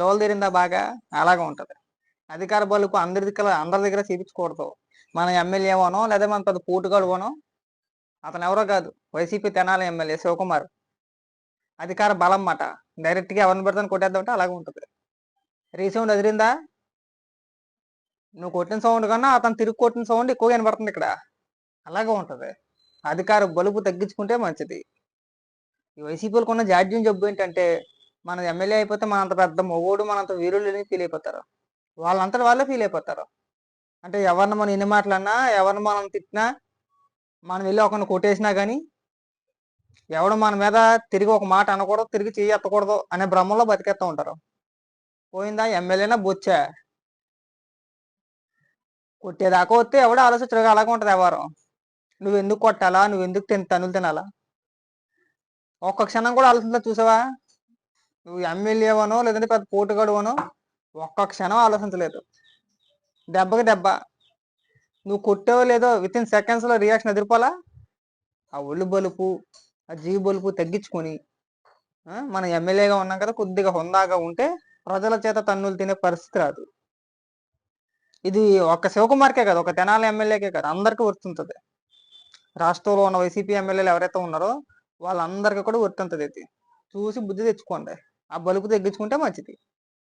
దోవలు తీరిందా బాగా? అలాగే ఉంటుంది. అధికార బలుపు అందరి దగ్గర అందరి దగ్గర చూపించకూడదు మన ఎమ్మెల్యే పోనో లేదా మన పెద్ద పోటుగాడు పోనో అతను ఎవరో కాదు. YCP Tenali MLA Shivakumar. అధికార బలం మాట డైరెక్ట్గా ఎవరిని పెడతాను కొట్టేద్దామంటే అలాగే ఉంటుంది. రీసౌండ్ ఎదిరిందా నువ్వు కొట్టిన సౌండ్ కన్నా అతను తిరిగి కొట్టిన సౌండ్ ఎక్కువ వినపడుతుంది ఇక్కడ. అలాగే ఉంటుంది. అధికార బలుపు తగ్గించుకుంటే మంచిది. ఈ వైసీపీలకు ఉన్న జాడ్యం జబ్బు ఏంటంటే మన ఎమ్మెల్యే అయిపోతే మనంత పెద్ద మొగోడు మనంత వీరులని ఫీల్ అయిపోతారు. వాళ్ళంతటి వాళ్ళే ఫీల్ అయిపోతారు. అంటే ఎవరిని మనం ఎన్ని మాటలన్నా ఎవరిని మనం తిట్టినా మనం వెళ్ళి ఒకరిని కొట్టేసినా కానీ ఎవడు మన మీద తిరిగి ఒక మాట అనకూడదు తిరిగి చేయి ఎత్తకూడదు అనే భ్రమంలో బతికేస్తూ ఉంటారు. పోయిందా ఎమ్మెల్యేనా బొచ్చా? కొట్టేదాకా వస్తే ఎవడో ఆలోచించరు అలాగే ఉంటుంది ఎవరు నువ్వు ఎందుకు కొట్టాలా? నువ్వు ఎందుకు తిన తనులు తినాలా? ఒక్క క్షణం కూడా ఆలోచించా చూసావా? నువ్వు ఎమ్మెల్యేవనో లేదంటే పెద్ద పోటుగాడువనో ఒక్క క్షణం ఆలోచించలేదు. దెబ్బకి దెబ్బ. నువ్వు కొట్టావో లేదో విత్ ఇన్ సెకండ్స్లో రియాక్షన్ ఎదిరిపోలా ఆ ఒళ్ళు బలుపు ఆ జీవి బలుపు తగ్గించుకొని మనం ఎమ్మెల్యేగా ఉన్నాం కదా కొద్దిగా హుందాగా ఉంటే ప్రజల చేత తన్నులు తినే పరిస్థితి రాదు. ఇది ఒక శివకుమార్కే కాదు ఒక తెనాలి ఎమ్మెల్యేకే కాదు అందరికీ వర్తుంటుంది రాష్ట్రంలో ఉన్న వైసీపీ ఎమ్మెల్యేలు ఎవరైతే ఉన్నారో వాళ్ళందరికీ కూడా వర్తుంటుంది ఇది. చూసి బుద్ధి తెచ్చుకోండి. ఆ బలుపు తగ్గించుకుంటే మంచిది.